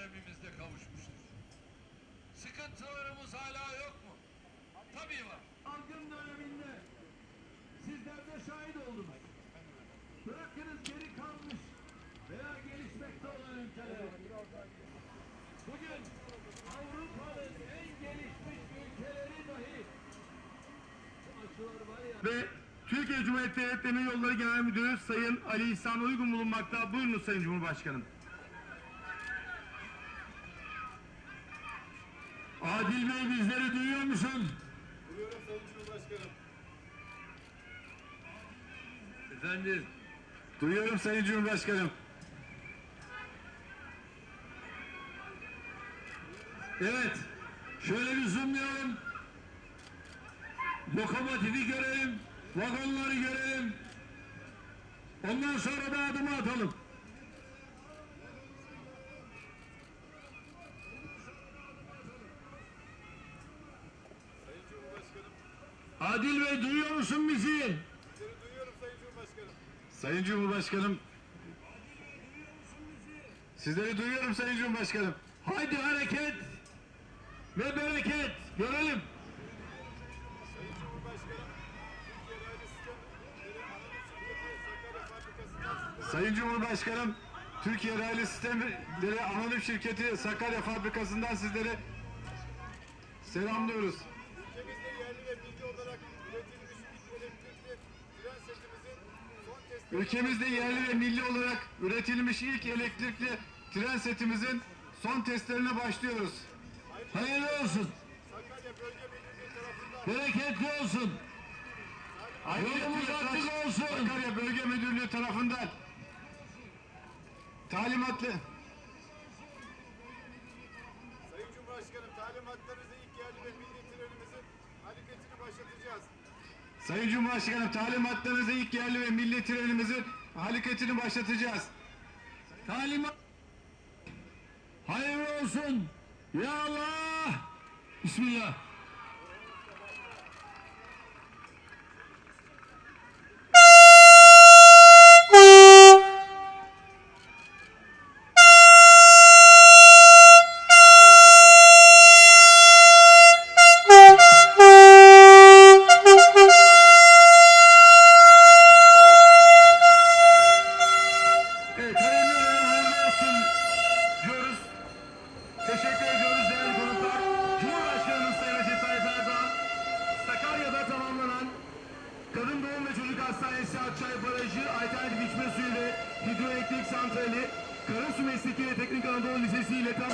dönemimizde kavuşmuştur. Sıkıntılarımız hala yok mu? Tabii var. Salgın döneminde sizler de şahit oldunuz. Bırakınız geri kalmış veya gelişmekte olan ülkeleri. Bugün Avrupa'nın en gelişmiş ülkeleri dahi Ve Türkiye Cumhuriyeti Devletleri'nin Yolları Genel Müdürü Sayın Ali İhsan Uygun bulunmakta. Buyurunuz Sayın Cumhurbaşkanım. Adil Bey bizleri duyuyor musun? Buyurun Sayın Cumhurbaşkanım. Efendim. Duyuyorum Sayın Cumhurbaşkanım. Evet. Şöyle bir zoomlayalım. Lokomotifi görelim. Vagonları görelim. Ondan sonra da adımı atalım. Adil Bey duyuyor musun bizi? Sizleri duyuyorum Sayın Cumhurbaşkanım. Sayın Cumhurbaşkanım. Sizleri duyuyorum Sayın Cumhurbaşkanım. Haydi hareket ve bereket. Görelim. Sayın Cumhurbaşkanım. Türkiye Raylı Sistemleri Anonim Şirketi Sakarya Fabrikası'ndan sizlere Sayın Cumhurbaşkanım. Türkiye Raylı Sistemleri Anonim Şirketi Sakarya Fabrikası'ndan sizleri selamlıyoruz. Ülkemizde yerli ve milli olarak üretilmiş ilk elektrikli tren setimizin son testleri Ülkemizde yerli ve milli olarak üretilmiş ilk elektrikli tren setimizin son testlerine başlıyoruz. Hayırlı olsun. Sakarya Bölge Müdürlüğü tarafından Bereketli olsun. Yolumuz açık olsun. Sakarya Bölge Müdürlüğü tarafından talimatlı Sayın Cumhurbaşkanım talimatlarınızla ilk yerli ve milli hareketini başlatacağız. Sayın Cumhurbaşkanım talimatlarınızı ilk yerli ve milli trenimizin hareketini başlatacağız. Talimat. Hayırlı olsun. Ya Allah. Bismillah. Santrali, Karasu Mesleki ve Teknik Anadolu Lisesi ile tam...